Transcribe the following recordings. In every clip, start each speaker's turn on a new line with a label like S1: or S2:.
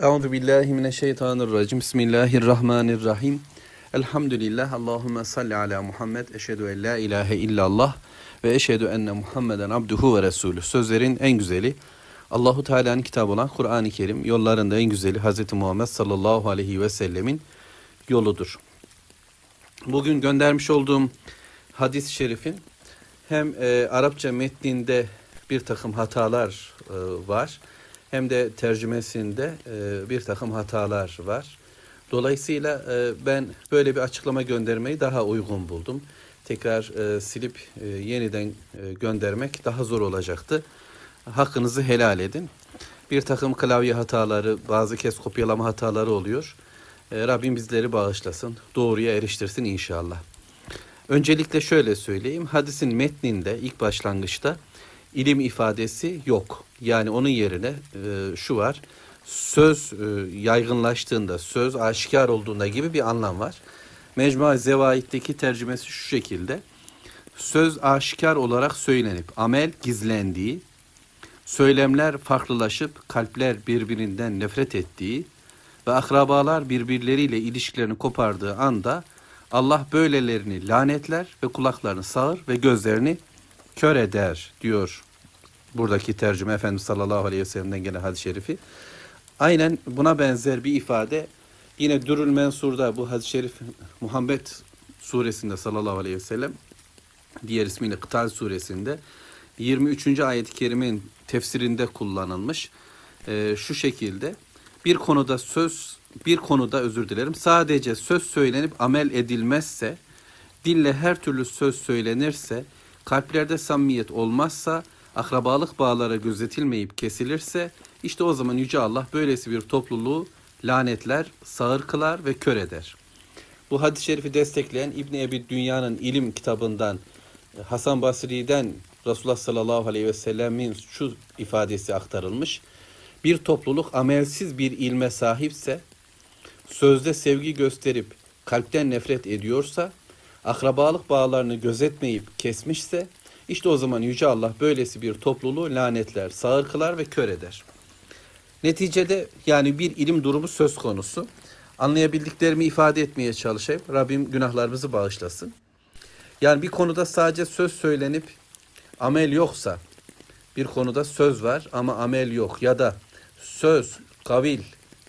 S1: Euzu billahi mineşşeytanirracim. Bismillahirrahmanirrahim. Elhamdülillah. Allahumme salli ala Muhammed. Eşhedü en la ilahe illallah ve eşhedü enne Muhammeden abduhu ve resulü. Sözlerin en güzeli Allahu Teala'nın kitabı olan Kur'an-ı Kerim. Yollarında en güzeli Hz. Muhammed sallallahu aleyhi ve sellemin yoludur. Bugün göndermiş olduğum hadis-i şerifin hem e, Arapça metninde bir takım hatalar e, var hem de tercümesinde e, bir takım hatalar var. Dolayısıyla e, ben böyle bir açıklama göndermeyi daha uygun buldum. Tekrar e, silip yeniden göndermek daha zor olacaktı. Hakkınızı helal edin. Bir takım klavye hataları, bazı kez kopyalama hataları oluyor. E, Rabbim bizleri bağışlasın, doğruya eriştirsin inşallah. Öncelikle şöyle söyleyeyim. Hadisin metninde ilk başlangıçta ilim ifadesi yok. Yani onun yerine e, şu var. Söz e, yaygınlaştığında, söz aşikar olduğunda gibi bir anlam var. Mecmua Zevaid'deki tercümesi şu şekilde. Söz aşikar olarak söylenip amel gizlendiği, söylemler farklılaşıp kalpler birbirinden nefret ettiği ve akrabalar birbirleriyle ilişkilerini kopardığı anda Allah böylelerini lanetler ve kulaklarını sağır ve gözlerini kör eder diyor buradaki tercüme Efendimiz sallallahu aleyhi ve sellem'den gelen hadis-i şerifi. Aynen buna benzer bir ifade yine Dürül Mensur'da bu hadis-i şerif Muhammed suresinde sallallahu aleyhi ve sellem diğer ismiyle Kıtal suresinde 23. ayet-i kerimenin tefsirinde kullanılmış. Ee, şu şekilde bir konuda söz bir konuda özür dilerim sadece söz söylenip amel edilmezse dille her türlü söz söylenirse kalplerde samimiyet olmazsa akrabalık bağları gözetilmeyip kesilirse işte o zaman Yüce Allah böylesi bir topluluğu lanetler, sağır kılar ve kör eder. Bu hadis-i şerifi destekleyen İbni Ebi Dünya'nın ilim kitabından Hasan Basri'den Resulullah sallallahu aleyhi ve sellemin şu ifadesi aktarılmış. Bir topluluk amelsiz bir ilme sahipse, sözde sevgi gösterip kalpten nefret ediyorsa, akrabalık bağlarını gözetmeyip kesmişse, işte o zaman Yüce Allah böylesi bir topluluğu lanetler, sağır kılar ve kör eder. Neticede yani bir ilim durumu söz konusu. Anlayabildiklerimi ifade etmeye çalışayım. Rabbim günahlarımızı bağışlasın. Yani bir konuda sadece söz söylenip amel yoksa, bir konuda söz var ama amel yok ya da söz, kavil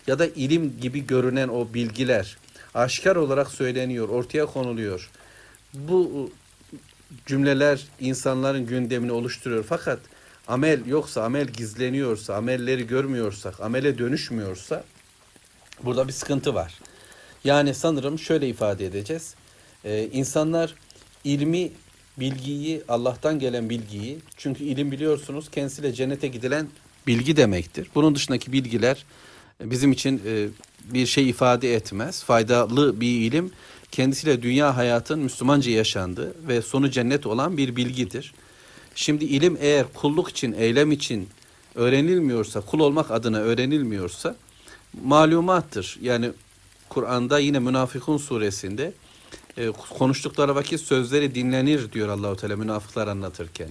S1: ya da ilim gibi görünen o bilgiler aşikar olarak söyleniyor, ortaya konuluyor. Bu cümleler insanların gündemini oluşturuyor. Fakat amel yoksa, amel gizleniyorsa, amelleri görmüyorsak, amele dönüşmüyorsa burada bir sıkıntı var. Yani sanırım şöyle ifade edeceğiz. Ee, insanlar ilmi, bilgiyi, Allah'tan gelen bilgiyi, çünkü ilim biliyorsunuz kendisiyle cennete gidilen bilgi demektir. Bunun dışındaki bilgiler bizim için e, bir şey ifade etmez. Faydalı bir ilim kendisiyle dünya hayatın Müslümanca yaşandığı ve sonu cennet olan bir bilgidir. Şimdi ilim eğer kulluk için, eylem için öğrenilmiyorsa, kul olmak adına öğrenilmiyorsa malumattır. Yani Kur'an'da yine Münafıkun suresinde e, konuştukları vakit sözleri dinlenir diyor Allahu Teala münafıklar anlatırken.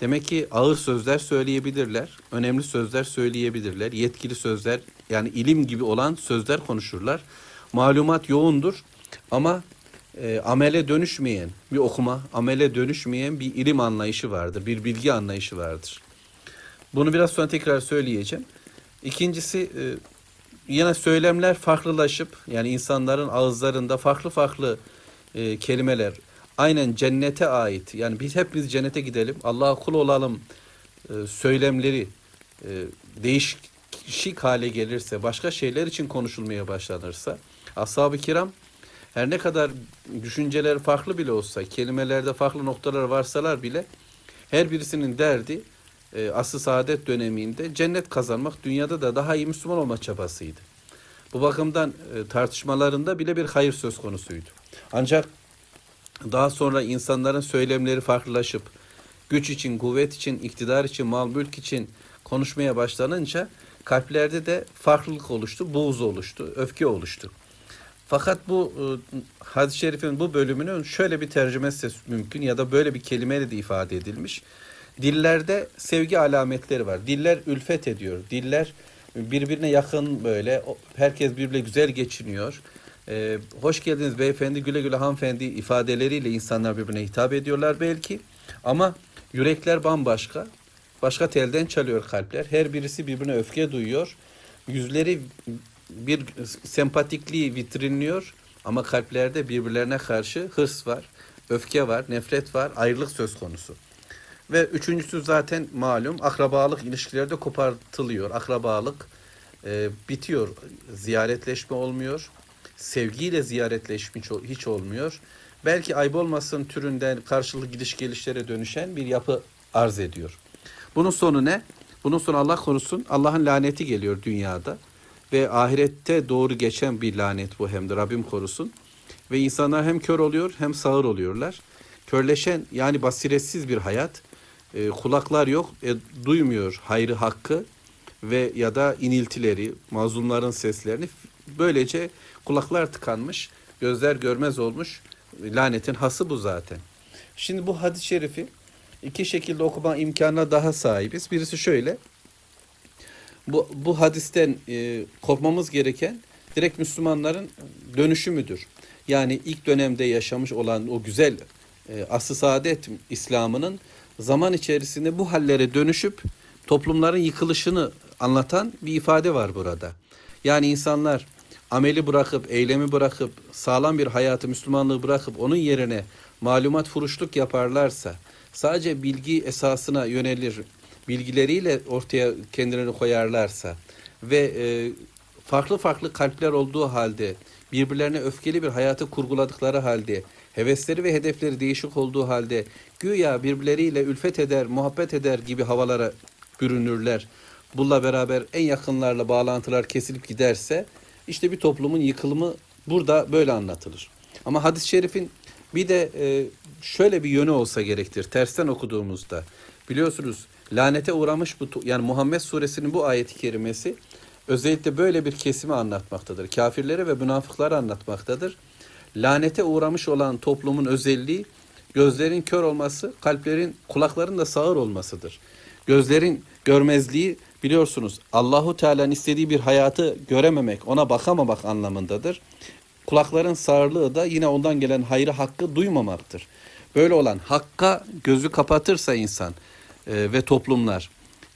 S1: Demek ki ağır sözler söyleyebilirler, önemli sözler söyleyebilirler, yetkili sözler yani ilim gibi olan sözler konuşurlar. Malumat yoğundur ama e, amele dönüşmeyen bir okuma, amele dönüşmeyen bir ilim anlayışı vardır, bir bilgi anlayışı vardır. Bunu biraz sonra tekrar söyleyeceğim. İkincisi e, yine söylemler farklılaşıp yani insanların ağızlarında farklı farklı e, kelimeler aynen cennete ait yani biz hepimiz cennete gidelim Allah'a kul olalım e, söylemleri e, değişik hale gelirse başka şeyler için konuşulmaya başlanırsa ashab-ı kiram her ne kadar düşünceler farklı bile olsa kelimelerde farklı noktalar varsalar bile her birisinin derdi e, asıl saadet döneminde cennet kazanmak dünyada da daha iyi Müslüman olma çabasıydı. Bu bakımdan e, tartışmalarında bile bir hayır söz konusuydu. Ancak daha sonra insanların söylemleri farklılaşıp güç için, kuvvet için, iktidar için, mal mülk için konuşmaya başlanınca kalplerde de farklılık oluştu, buğz oluştu, öfke oluştu. Fakat bu e, hadis-i şerifin bu bölümünün şöyle bir tercümesi mümkün ya da böyle bir kelimeyle de ifade edilmiş. Dillerde sevgi alametleri var. Diller ülfet ediyor. Diller birbirine yakın böyle. Herkes birbirle güzel geçiniyor. Ee, hoş geldiniz beyefendi, güle güle hanımefendi ifadeleriyle insanlar birbirine hitap ediyorlar belki. Ama yürekler bambaşka. Başka telden çalıyor kalpler. Her birisi birbirine öfke duyuyor. Yüzleri bir sempatikliği vitrinliyor. Ama kalplerde birbirlerine karşı hırs var, öfke var, nefret var, ayrılık söz konusu. Ve üçüncüsü zaten malum akrabalık ilişkilerde kopartılıyor. Akrabalık e, bitiyor. Ziyaretleşme olmuyor. Sevgiyle ziyaretleşme hiç, hiç olmuyor. Belki ayıp olmasın türünden karşılıklı gidiş gelişlere dönüşen bir yapı arz ediyor. Bunun sonu ne? Bunun sonu Allah korusun Allah'ın laneti geliyor dünyada. Ve ahirette doğru geçen bir lanet bu hem de Rabbim korusun. Ve insanlar hem kör oluyor hem sağır oluyorlar. Körleşen yani basiretsiz bir hayat. E, kulaklar yok, e, duymuyor hayrı hakkı ve ya da iniltileri, mazlumların seslerini. Böylece kulaklar tıkanmış, gözler görmez olmuş. Lanetin hası bu zaten. Şimdi bu hadis-i şerifi iki şekilde okuma imkanına daha sahibiz. Birisi şöyle. Bu, bu hadisten e, korkmamız gereken direkt Müslümanların dönüşümüdür. Yani ilk dönemde yaşamış olan o güzel e, asr-ı saadet İslam'ının zaman içerisinde bu hallere dönüşüp toplumların yıkılışını anlatan bir ifade var burada. Yani insanlar ameli bırakıp, eylemi bırakıp, sağlam bir hayatı, Müslümanlığı bırakıp onun yerine malumat furuşluk yaparlarsa, sadece bilgi esasına yönelir, bilgileriyle ortaya kendilerini koyarlarsa ve e, farklı farklı kalpler olduğu halde birbirlerine öfkeli bir hayatı kurguladıkları halde hevesleri ve hedefleri değişik olduğu halde güya birbirleriyle ülfet eder, muhabbet eder gibi havalara bürünürler. Bununla beraber en yakınlarla bağlantılar kesilip giderse işte bir toplumun yıkılımı burada böyle anlatılır. Ama hadis-i şerifin bir de e, şöyle bir yönü olsa gerektir. Tersten okuduğumuzda biliyorsunuz lanete uğramış bu yani Muhammed suresinin bu ayeti kerimesi özellikle böyle bir kesimi anlatmaktadır. Kafirlere ve münafıkları anlatmaktadır. Lanete uğramış olan toplumun özelliği gözlerin kör olması, kalplerin, kulakların da sağır olmasıdır. Gözlerin görmezliği biliyorsunuz Allahu Teala'nın istediği bir hayatı görememek, ona bakamamak anlamındadır. Kulakların sağırlığı da yine ondan gelen hayrı hakkı duymamaktır. Böyle olan hakka gözü kapatırsa insan e, ve toplumlar,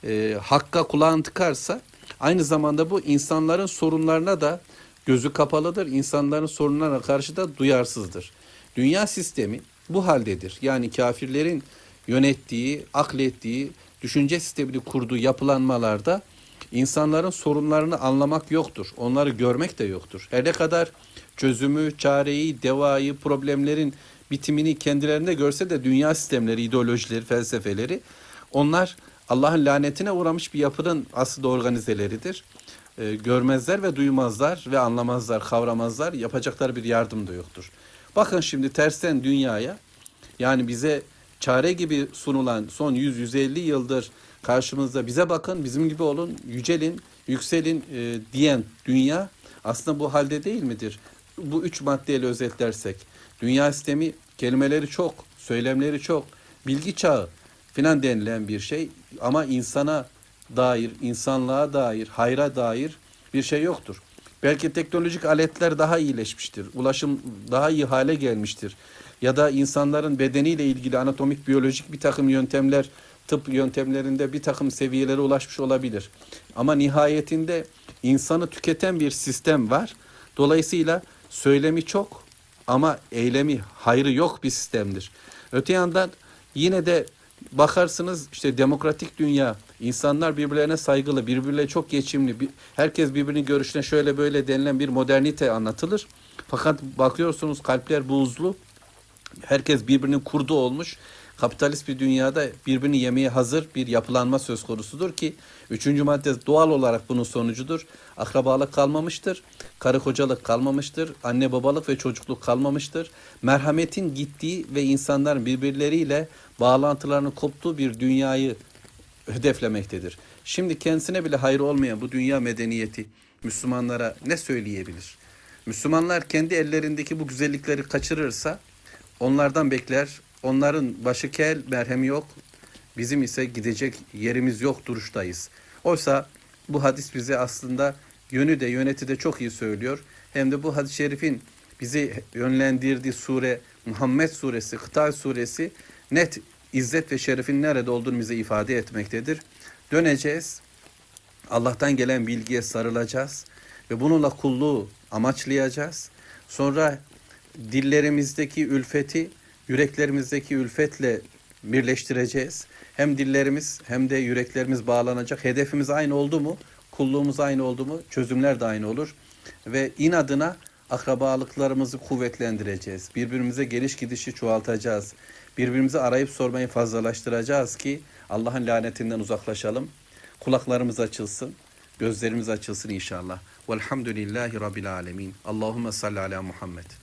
S1: e, hakka kulağını tıkarsa aynı zamanda bu insanların sorunlarına da gözü kapalıdır. İnsanların sorunlarına karşı da duyarsızdır. Dünya sistemi bu haldedir. Yani kafirlerin yönettiği, aklettiği, düşünce sistemini kurduğu yapılanmalarda insanların sorunlarını anlamak yoktur. Onları görmek de yoktur. Her ne kadar çözümü, çareyi, devayı, problemlerin bitimini kendilerinde görse de dünya sistemleri, ideolojileri, felsefeleri onlar Allah'ın lanetine uğramış bir yapının aslında organizeleridir. Ee, görmezler ve duymazlar ve anlamazlar, kavramazlar. Yapacakları bir yardım da yoktur. Bakın şimdi tersten dünyaya yani bize çare gibi sunulan son 100-150 yıldır karşımızda bize bakın, bizim gibi olun, yücelin, yükselin e, diyen dünya aslında bu halde değil midir? Bu üç maddeyle özetlersek. Dünya sistemi kelimeleri çok, söylemleri çok, bilgi çağı filan denilen bir şey ama insana dair, insanlığa dair, hayra dair bir şey yoktur. Belki teknolojik aletler daha iyileşmiştir. Ulaşım daha iyi hale gelmiştir. Ya da insanların bedeniyle ilgili anatomik, biyolojik bir takım yöntemler, tıp yöntemlerinde bir takım seviyelere ulaşmış olabilir. Ama nihayetinde insanı tüketen bir sistem var. Dolayısıyla söylemi çok ama eylemi, hayrı yok bir sistemdir. Öte yandan yine de bakarsınız işte demokratik dünya, insanlar birbirlerine saygılı, birbirleriyle çok geçimli, herkes birbirinin görüşüne şöyle böyle denilen bir modernite anlatılır. Fakat bakıyorsunuz kalpler buzlu, herkes birbirinin kurdu olmuş. Kapitalist bir dünyada birbirini yemeye hazır bir yapılanma söz konusudur ki üçüncü madde doğal olarak bunun sonucudur. Akrabalık kalmamıştır, karı kocalık kalmamıştır, anne babalık ve çocukluk kalmamıştır. Merhametin gittiği ve insanların birbirleriyle bağlantılarının koptuğu bir dünyayı hedeflemektedir. Şimdi kendisine bile hayır olmayan bu dünya medeniyeti Müslümanlara ne söyleyebilir? Müslümanlar kendi ellerindeki bu güzellikleri kaçırırsa onlardan bekler. Onların başı kel, merhemi yok. Bizim ise gidecek yerimiz yok duruştayız. Oysa bu hadis bize aslında yönü de yöneti de çok iyi söylüyor. Hem de bu hadis-i şerifin bizi yönlendirdiği sure Muhammed suresi, Kıtal suresi net izzet ve şerefin nerede olduğunu bize ifade etmektedir. Döneceğiz. Allah'tan gelen bilgiye sarılacağız ve bununla kulluğu amaçlayacağız. Sonra dillerimizdeki ülfeti yüreklerimizdeki ülfetle birleştireceğiz. Hem dillerimiz hem de yüreklerimiz bağlanacak. Hedefimiz aynı oldu mu? Kulluğumuz aynı oldu mu? Çözümler de aynı olur. Ve inadına akrabalıklarımızı kuvvetlendireceğiz. Birbirimize geliş gidişi çoğaltacağız. Birbirimizi arayıp sormayı fazlalaştıracağız ki Allah'ın lanetinden uzaklaşalım. Kulaklarımız açılsın, gözlerimiz açılsın inşallah. Velhamdülillahi Rabbil alemin. Allahümme salli ala Muhammed.